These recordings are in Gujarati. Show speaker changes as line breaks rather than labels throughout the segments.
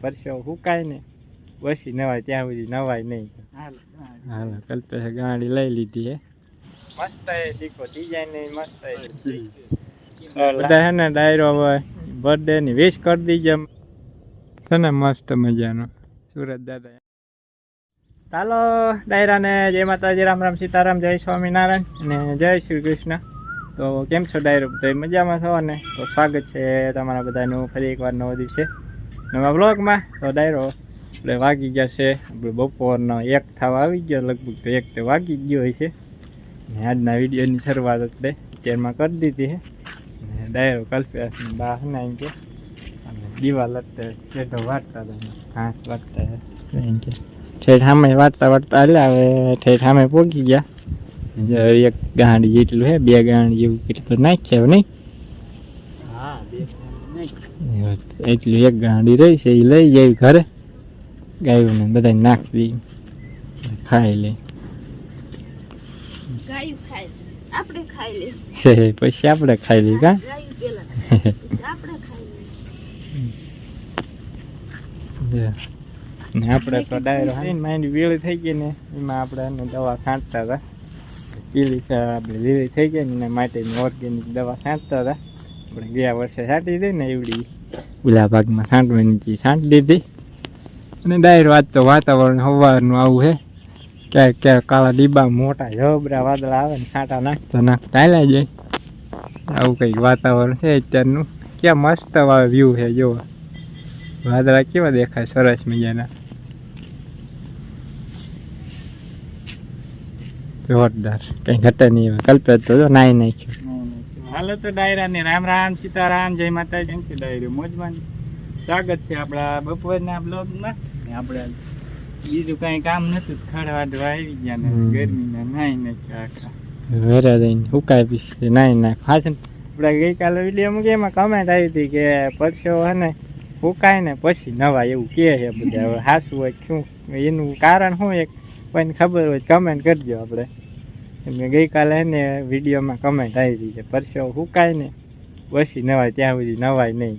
પરસેવો હુકાય ને પછી નવાય ત્યાં સુધી નવાય નહીં. હાલો કલ્પેશે ગાડી લઈ લીધી હે. મસ્ત એ શીખો ડિઝાઇન ને મસ્ત એ બધા હે ને ડાયરો હવે બર્થડે ની વિશ કરી દીજે. છે ને મસ્ત મજાનો. સુરત દાદા. ચાલો ડાયરાને જય માતાજી રામ રામ સીતારામ જય સ્વામિનારાયણ અને જય શ્રી કૃષ્ણ. તો કેમ છો ડાયરો? બધા મજામાં છો? ને તો સ્વાગત છે તમારા બધાનું ફરી એકવાર નવો દિવસે. નવા બ્લોગમાં તો ડાયરો. આપણે વાગી ગયા છે. આપણે બપોરનો એક થવા આવી ગયો, લગભગ તો એક તો વાગી ગયો હોય છે. આજના વિડીયોની શરૂઆત આપણે ચેરમાં કરી દીધી છે. ડાયરો કલ્પ્યાસની બહાર ના એમ કે. અને દીવાલ અત્યારે પેઢો વાટતા હતા ઘાસ વાટતા કે, ઠેઠ સામે વાટતા વાટતા હાલ્યા હવે ઠેઠ સામે પહોંચી ગયા. એક ગાંડ જેટલું હે, બે ગાંડ જેવું કેટલું નાખ્યા નહીં. એટલું એક ગાંડી રહી છે એ લઈ જાય ઘરે. ગાયોને બધા નાખી દઈ ખાઈ લે. પછી આપણે ખાઈ લઈ કા?
આપણે
ને આપણે તો ડાયરો હાઈને માંડી વેળી થઈ ગઈ ને એમાં આપણે એને દવા છાંટતા હતા. પીલી આપણે લીલી થઈ ગઈ ને માટે ઓર્ગેનિક દવા છાંટતા હતા. આપણે ગયા વર્ષે છાંટી દઈ ને એવડી. ઓલા ભાગમાં છાંટવાની હતી છાંટી દીધી અને ડાયર વાત તો વાતાવરણ સવારનું આવું છે. ક્યાંક ક્યાંક કાળા ડીબા, મોટા જબરા વાદળા આવે ને છાંટા નાખતા નાખતા ચાલ્યા જાય. આવું કંઈક વાતાવરણ છે અત્યારનું. ક્યાં મસ્ત વ્યૂ છે જો વાદળા કેવા દેખાય સરસ મજાના. જોરદાર. કંઈ ઘટે નહીં કલ્પે તો નાઈ નાખ્યું. હાલો તો ડાયરા ને. રામ રામ સીતારામ જય માતાજી. કેમ છે ડાયરો મોજમાં સ્વાગત છે આપણા બપોરના બ્લોગમાં. ને આપણે બીજું કાંઈ કામ નતું ધોવા આવી ગયા ને. ગરમીના નાઈ નાખ્યા આખા. વેરા દઈને હુકાય પીશે નાઈ નાખ. હા છે આપણે ગઈકાલે વીડિયો મૂકી એમાં કમેન્ટ આવી હતી કે પરસો અને ને ને પછી નવા એવું કહે છે બધા. હવે હાસું હોય શું? એનું કારણ શું એક? કોઈને ખબર હોય કમેન્ટ કરજો આપણે. મેં ગઈકાલે એને વિડીયોમાં કમેન્ટ આવી કે પરસેવો હુકાય ને પછી નવાય ત્યાં સુધી નવાય નહીં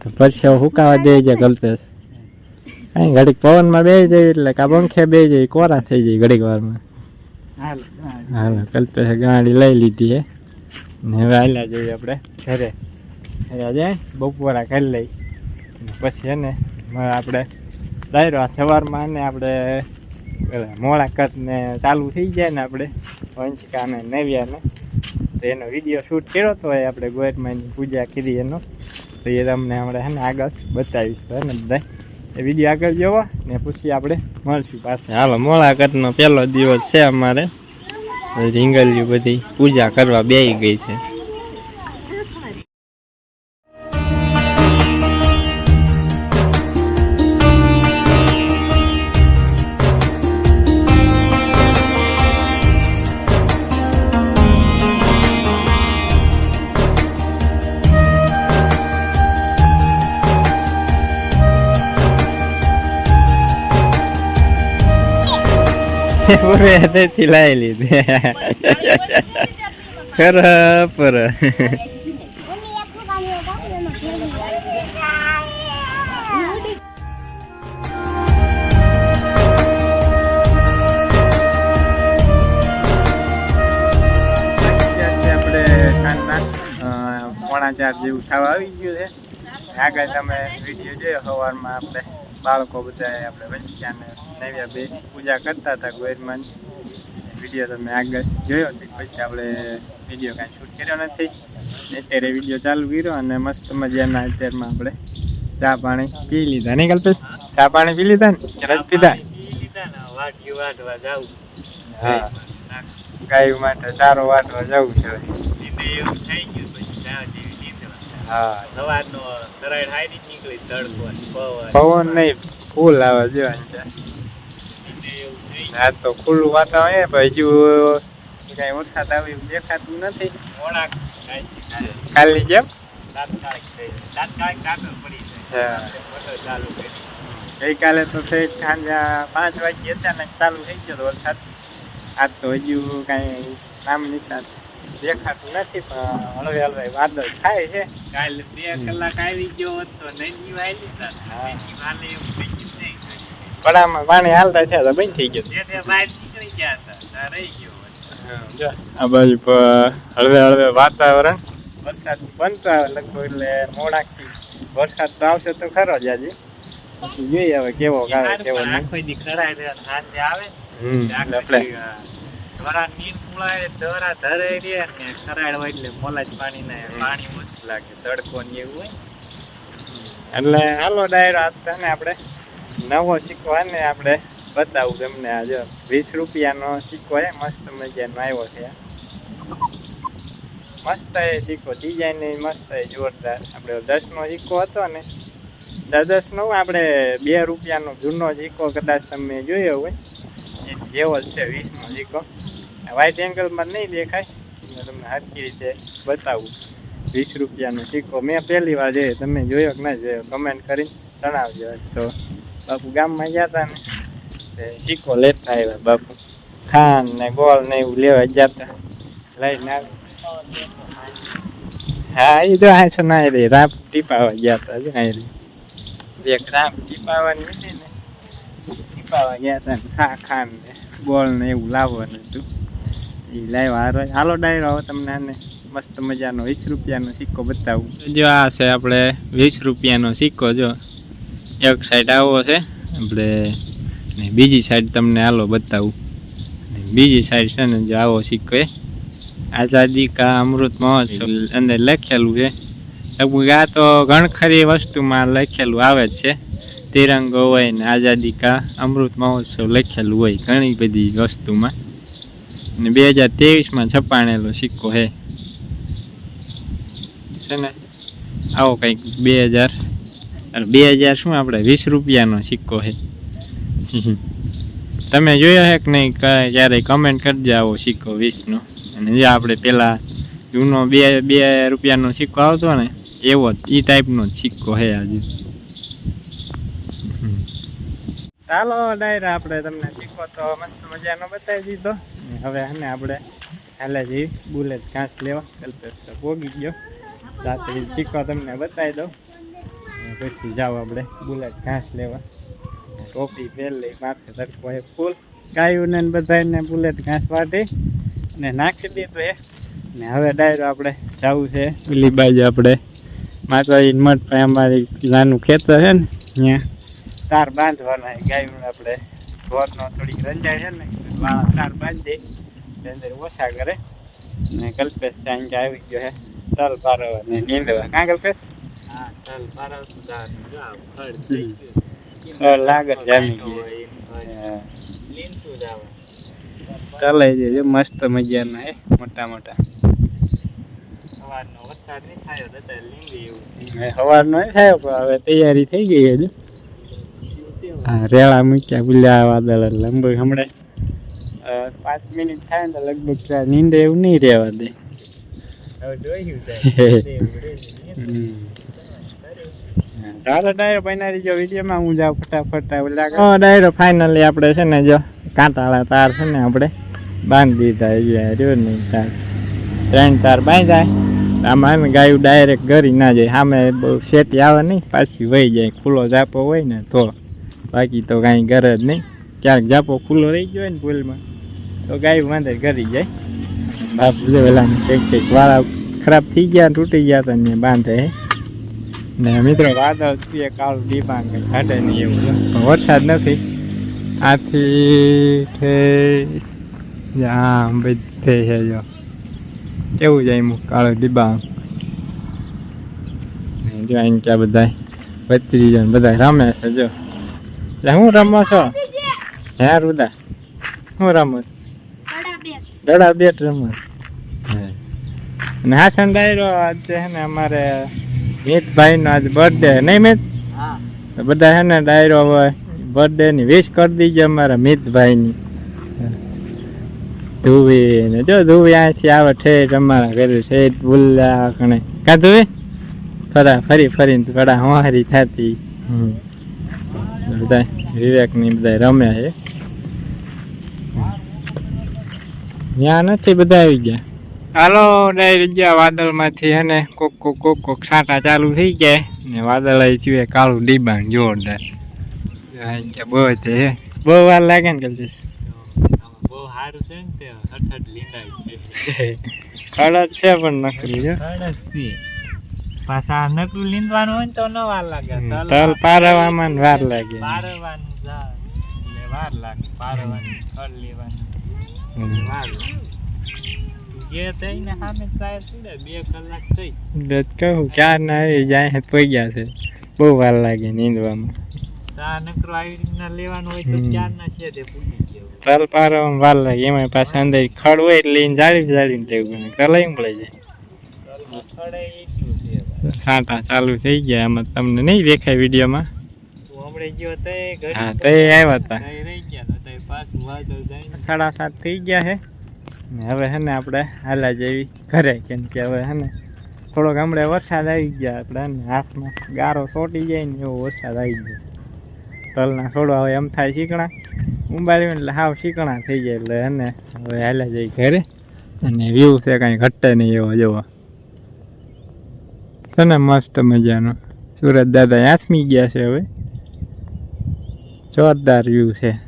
તો. પરસેવો હુકાવા દે છે કલ્પેશ કઈ ઘડીક પવનમાં બે જાય એટલે કા પંખે બે જાય કોરા થઈ જાય ઘડીક વારમાં. હાલો કલ્પેશે ગાડી લઈ લીધી હે. ને હવે હાલ્યા જઈએ આપણે ઘરે. જાય બપોરા કરી લઈ. પછી એને આપણે ડાયરો આ સવારમાં ને આપણે પેલા મોડા ને ચાલુ થઈ જાય ને આપણે વંશિકા ને નવ્યા તો એનો વીડિયો શૂટ કર્યો તો એ આપણે ગોયરમાની પૂજા કરી એનો. તો એ તમને હમણાં હે ને આગળ બતાવીશ હે ને બધા. એ વીડિયો આગળ જોવો ને પછી આપણે મળશું પાછા. હાલો, મોળાકતનો પહેલો દિવસ છે અમારે. રીંગલિયું બધી પૂજા કરવા બેસી ગઈ છે. પૂરે હાથે લાવી લીધી. ખર પર પોણા ચાર જેવું થવા આવી ગયું છે. આગળ તમે વીડિયો જોયો સવારમાં આપણે, બાળકો બધા આપણે વંશિયાને નવ્યા બે પૂજા કરતા હતા ગોયરમાં વીડિયો તમે આગળ જોયો પછી આપણે વીડિયો કાંઈ શૂટ કર્યો નથી. અત્યારે વીડિયો ચાલુ કર્યો અને મસ્ત મજાના અત્યારમાં આપણે ચા પાણી પી લીધા. નહીં કલ્પેશ? ચા પાણી પી લીધા ને? રજ પીધા? હા. ગાય માટે ચારો વાટવા જવું છે હા. પવન. નહીં ફૂલ આવે જોવાનું છે. આ તો ખુલ્લું વાતાવરણ એ પણ હજુ કઈ વરસાદ આવે એવું દેખાતું નથી. ખાલી જેમ? ગઈકાલે તો થઈ સાંજે પાંચ વાગે અચાનક ચાલુ થઈ ગયો હતો વરસાદ. આજ તો હજુ કાંઈ નામ નિશાન દેખાતું નથી પણ હળવે હળવે વાદળ થાય છે. કાલે બે કલાક આવી ગયો હતો નદી વાયલી હા વાલે એવું થઈ ગયું નહીં પડામાં પાણી હાલતા થયા તો બંધ થઈ ગયું. જે બહાર નીકળી ગયા હતા ત્યાં રહી ગયો હોત. જો આ બાજુ પર હળવે હળવે વાતાવરણ. વરસાદ બનતો આવે લગભગ એટલે મોડાકથી વરસાદ તો આવશે તો ખરો જ આજે. પછી જોઈએ હવે કેવો આવે કેવો નહીં.
આખો દી ખરાય સાંજે આવે
હમ આપણે
ધોરા નીર પુળાય ધોરા ધરે રે ને ખરાડ હોય એટલે મોલા જ પાણી ને પાણી ઓછું લાગે તડકો ને એવું હોય.
એટલે હાલો ડાયરો આપતા ને આપણે. નવો સિક્કો ને આપણે બતાવું તમને આ જો વીસ રૂપિયાનો સિક્કો છે મસ્ત મજાનો આવ્યો છે. મસ્ત એ સિક્કો ડિઝાઇન એ મસ્ત એ જોરદાર. આપણે દસનો સિક્કો હતો ને દસ દસનો આપણે બે રૂપિયાનો જૂનો સિક્કો કદાચ તમે જોયો હોય. એ જેવો છે વીસનો સિક્કો વ્હાઇટ એંગલમાં નહીં દેખાય. તમને હરકી રીતે બતાવું. વીસ રૂપિયાનો સિક્કો મેં પહેલી વાર જોયો. તમે જોયો કે ના જોયો? કમેન્ટ કરીને જણાવજો. તો બાપુ ગામમાં ગયા હતા ને સિક્કો લેતા આવ્યા બાપુ. ખાન ને ગોળ ને એવું લેવા જતા લઈને આવી. હા એ તો આ સુનાઈ રહી રાપ ટીપાવા ગયા હતા જો આ રહી. એક રાપ ટીપાવાની હતી ને, ટીપાવા ગયા હતા ને, ખા ખાન ને ગોળ ને એવું લાવવાનું હતું. એ લાવ્યા હારો, હાલો ડાયરો આવો તમને આને મસ્ત મજાનો વીસ રૂપિયાનો સિક્કો બતાવું. જો આ છે આપણે વીસ રૂપિયાનો સિક્કો, જો. એક સાઈડ આવો છે, આપણે બીજી સાઈડ તમને હાલો બતાવું. બીજી સાઈડ છે ને જે આવો શીખવે. આઝાદી કા અમૃત મહોત્સવ અંદર લખેલું છે. લગભગ આ તો ઘણખરી વસ્તુમાં લખેલું આવે જ છે. તિરંગો હોય ને આઝાદી કા અમૃત મહોત્સવ લખેલું હોય ઘણી બધી વસ્તુમાં. ને બે હજાર ત્રેવીસમાં છપાણેલો સિક્કો છે ને? આવો કંઈક બે હજાર અરે બે હજાર શું આપણે? વીસ રૂપિયાનો સિક્કો છે. તમે જોયો છે કે નહીં? ક્યારેય કમેન્ટ કરજો આવો સિક્કો વીસનો. અને જે આપણે પેલા જૂનો બે બે રૂપિયાનો સિક્કો આવતો ને, એવો જ એ ટાઈપનો જ સિક્કો છે આજે. ચાલો, ડાયરા, આપણે તમને સિક્કો તો મસ્ત મજાનો બતાવી દીધો. હવે હને આપણે હાલે જઈ, બુલેટ ઘાસ લેવા. કલ્પેશ તો પોગી ગયો. રાત્રે સિક્કો તમને બતાવી દઉં. પછી જાઓ આપણે. બુલેટ ઘાસ લેવા. ટોપી પહેરી માથે તડકો એ ફૂલ. ગાયું ને બધાને બુલેટ ઘાસ વાટી ને નાખી દીધું એ. ને હવે ડાયરો આપણે જવું છે. પેલી બાજુ આપણે માતાજી મઠ પાસે અમારી નાનું ખેતર છે ને ત્યાં તાર બાંધવાના ગાયું આપણે ઢોરનો થોડીક રંજાય છે ને તાર બાંધી અંદર ઓછા કરે. ને કલ્પેશ સાંજે આવી ગયો છે. ચાલ પારવા ને નીંદવા. કાં કલ્પેશ?
હા ચાલ મારા સુધાર જો આ ફળ થઈ ગયું
ફળ લાગે જામી ગયું. ચાલે છે મસ્ત મજાના હે મોટા મોટા.
સવારનો થયો
પણ હવે તૈયારી થઈ ગઈ હજુ. હા રેળા મૂક્યા બુલ્યા વાદળ લંબુ હમણાં. પાંચ મિનિટ થાય ને તો લગભગ નીંદે એવું નહીં રહેવા દે.
હવે
હમ. હા, ચાલો ડાયરો બનાવી જો વિડીયોમાં, હું જાઉં ફટાફટ હા, ડાયરો ફાઇનલી આપણે છે ને જો કાંટાળા તાર છે ને આપણે બાંધી દીધા એ રહ્યો નહીં તાર. ત્રણ તાર બાંધાય. આમાં ગાયું ડાયરેક્ટ ઘરી ના જાય. સામે બહુ શેતી આવે નહીં, પાછી વહી જાય. ખુલ્લો જાપો હોય ને તો. બાકી તો કાંઈ ઘરે જ નહીં. ક્યાંક જાપો ખુલ્લો રહી ગયો હોય ને પુલમાં, તો ગાયું વાંધે ઘરી જાય. બાપ પેલા કંઈક કંઈક વાળા ખરાબ થઈ ગયા તૂટી ગયા હતા ને બાંધે ને મિત્રો વાદળ છે કાળું ડીબાંગ કંઈ નહીં એવું પણ વરસાદ નથી. આથી આમ બધે છે જો. કેવું જાય એમ કાળું ડીબાંગ. જો અહીં ક્યાં બધા બત્રી જણ બધા રમે છે જો. હું રમો છો? હે, રુદા? હું રમો? છો? દડા બેટ રમો. છો? હે. અને હાસન ડાયરો આજે છે ને અમારે મિતભાઈ નો આજ બર્થડે નહીં મિત
હા.
તો બધા હે ને ડાયરો હવે બર્થડે ની વિશ કરી દીજે અમારા મિતભાઈ ની ધુવી ને જો ધુવી અહીંથી આવે ઠેઠ અમારા ઘરે ઠેઠ ભૂલ્યા કણે. કા ધુવી ફરા ફરી ફરીને થોડા હોહારી થતી. હમ. બધા વિવેકની બધા રમ્યા છે. ત્યાં નથી બધા આવી ગયા. હાલો ડાયરી ગયા વાદળમાંથી અને કોક કોક કોક કોક છાંટા ચાલુ થઈ ગયા. ને વાદળ આવી થયું કાળું ડીબાંગ જોરદાર બહુ છે બહુ વાર લાગે ને
બહુ સારું છે ને તે હઠ છે
ખડત છે પણ નકરી
છે પાછા નકરું લીંદવાનું હોય ને તો ન વાર લાગે. તલ
પારવામાં વાર લાગે.
પારવાનું વાર લાગે પારવાનું લેવાનું વાર લાગે. જે થઈને સામે ટ્રાય પડે બે કલાક થઈ.
કહું ક્યાં ના આવી જાય પડી ગયા છે. બહુ વાર લાગે નીંદવામાં.
ચા નકરો આવી રીતના લેવાનું હોય તો. ચાર ના છે તે પૂરી ગયો
તલ પારવામાં વાર લાગે એમાં પાછા અંદર ખડ હોય એટલે એને જાળી જાળીને પડે કલાઈ જાય.
તલમાં ખડે એટલું
છાંટા ચાલુ થઈ ગયા આમાં તમને નહીં દેખાય વિડીયોમાં? એ સાડા સાત થઈ ગયા છે હવે હે ને આપણે હાલા જેવી ઘરે, કેમ કે હવે હે ને થોડોક હમણાં વરસાદ આવી ગયા આપણે હાથમાં ગારો ચોટી જાય ને એવો વરસાદ આવી ગયો. તલના છોડવા હવે એમ થાય શીકણા ઉંબાડી એટલે હાવ શીકણા થઈ જાય એટલે હે ને હવે હાલા જઈ ઘરે અને વ્યૂ છે કાંઈ ઘટે નહીં એવો જેવો. છે ને મસ્ત મજાનો. સુરત દાદા આથમી ગયા છે હવે. જોરદાર વ્યૂ છે.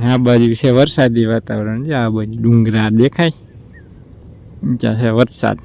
આ બાજુ છે વરસાદી વાતાવરણ. છે આ બાજુ ડુંગરા દેખાય. ત્યાં છે વરસાદ.